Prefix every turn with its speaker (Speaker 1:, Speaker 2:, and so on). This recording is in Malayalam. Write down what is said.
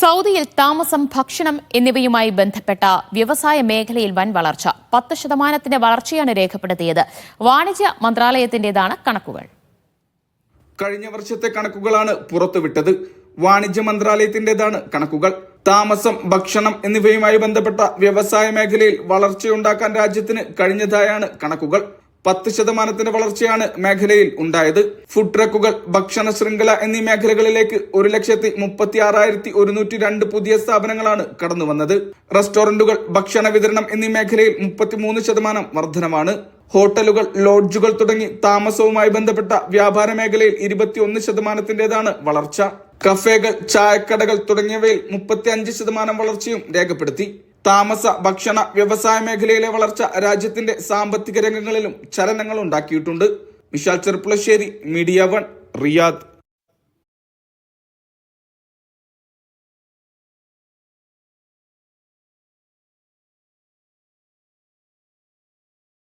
Speaker 1: സൗദിയിൽ താമസം ഭക്ഷണം എന്നിവയുമായി ബന്ധപ്പെട്ട വ്യവസായ മേഖലയിൽ വൻ വളർച്ച. പത്ത് ശതമാനത്തിന്റെ വളർച്ചയാണ് രേഖപ്പെടുത്തിയത്. വാണിജ്യ മന്ത്രാലയത്തിന്റേതാണ് കണക്കുകൾ.
Speaker 2: കഴിഞ്ഞ വർഷത്തെ കണക്കുകളാണ് പുറത്തുവിട്ടത്. വാണിജ്യ മന്ത്രാലയത്തിന്റേതാണ് കണക്കുകൾ. താമസം ഭക്ഷണം എന്നിവയുമായി ബന്ധപ്പെട്ട വ്യവസായ മേഖലയിൽ വളർച്ചയുണ്ടാക്കാൻ രാജ്യത്തിന് കഴിഞ്ഞതായാണ് കണക്കുകൾ. പത്ത് ശതമാനത്തിന്റെ വളർച്ചയാണ് മേഖലയിൽ ഉണ്ടായത്. ഫുഡ് ട്രക്കുകൾ ഭക്ഷണ ശൃംഖല എന്നീ മേഖലകളിലേക്ക് ഒരു ലക്ഷത്തി മുപ്പത്തി ആറായിരത്തി ഒരുന്നൂറ്റി രണ്ട് പുതിയ സ്ഥാപനങ്ങളാണ് കടന്നു വന്നത് റെസ്റ്റോറന്റുകൾ ഭക്ഷണ വിതരണം എന്നീ മേഖലയിൽ മുപ്പത്തിമൂന്ന് ശതമാനം വർധനമാണ്. ഹോട്ടലുകൾ ലോഡ്ജുകൾ തുടങ്ങി താമസവുമായി ബന്ധപ്പെട്ട വ്യാപാര മേഖലയിൽ ഇരുപത്തിയൊന്ന് ശതമാനത്തിന്റേതാണ് വളർച്ച. കഫേകൾ ചായക്കടകൾ തുടങ്ങിയവയിൽ മുപ്പത്തി അഞ്ച് ശതമാനം വളർച്ചയും രേഖപ്പെടുത്തി. താമസ ഭക്ഷണ വ്യവസായ മേഖലയിലെ വളർച്ച രാജ്യത്തിന്റെ സാമ്പത്തിക രംഗങ്ങളിലും ചലനങ്ങൾ ഉണ്ടാക്കിയിട്ടുണ്ട്. Vishal Cherpulassery media one Riyadh.